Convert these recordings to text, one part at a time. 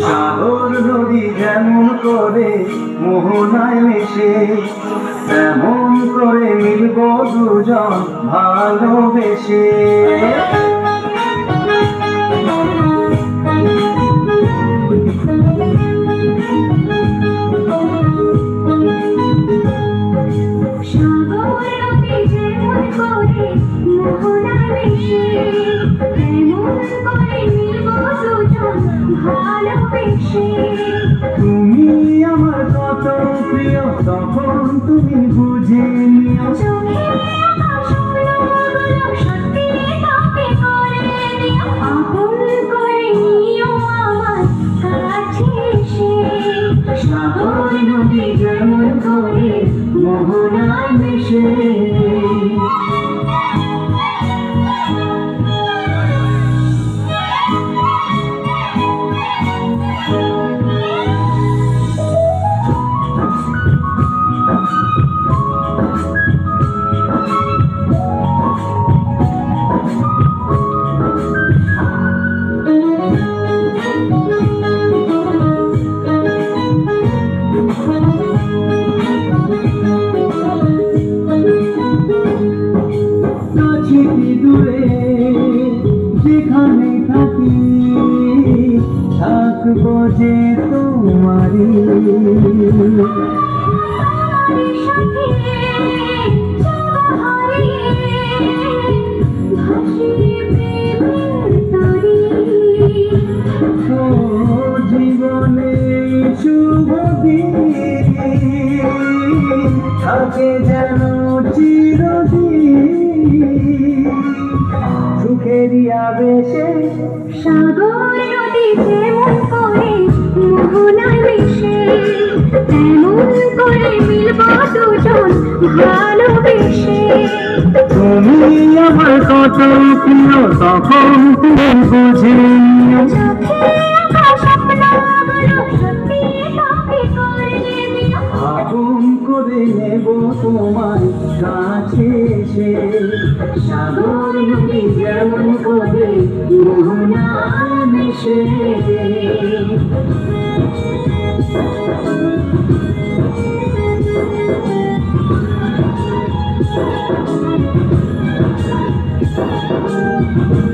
সাগর নদী যেমন করে মোহনায় মিশে এমন করে মিলব দুজন ভালোবেসে। সাগর তুমি আমার কত প্রিয় তখন তুমি বুঝে নিও। থাকব যে তোমারি। জীবনে শুভ থাকে যেন চিরদিন সুখেরই আবেশে সাগর মিলব দুজন তুমি আমার কত প্রিয় তখন তুমি বুঝে করে নেব তোমার কাছে এসে। সাগর নদী যেমন করে মোহনায় মিশে। আমরা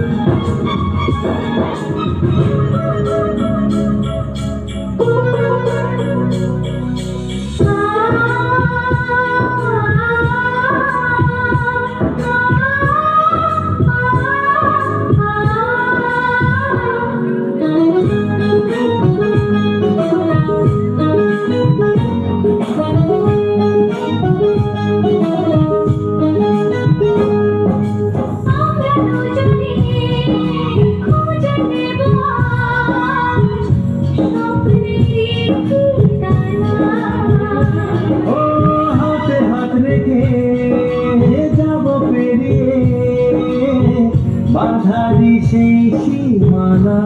বাধারি সেই সীমানা।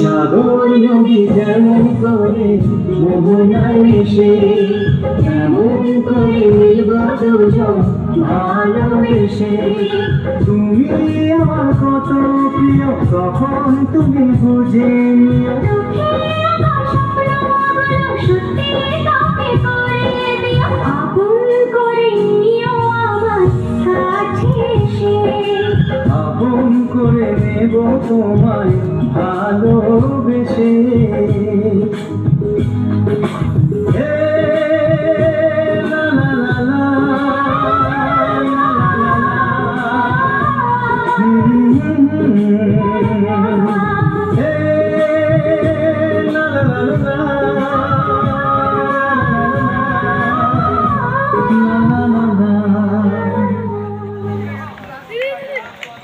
সাগর নদী যেমন করে মোহনায় মিশে তেমন করে তুমি আমার কত প্রিয়, তখন তুমি বুঝে নিও। তোমায় ভালোবেসে Hey, la la la la.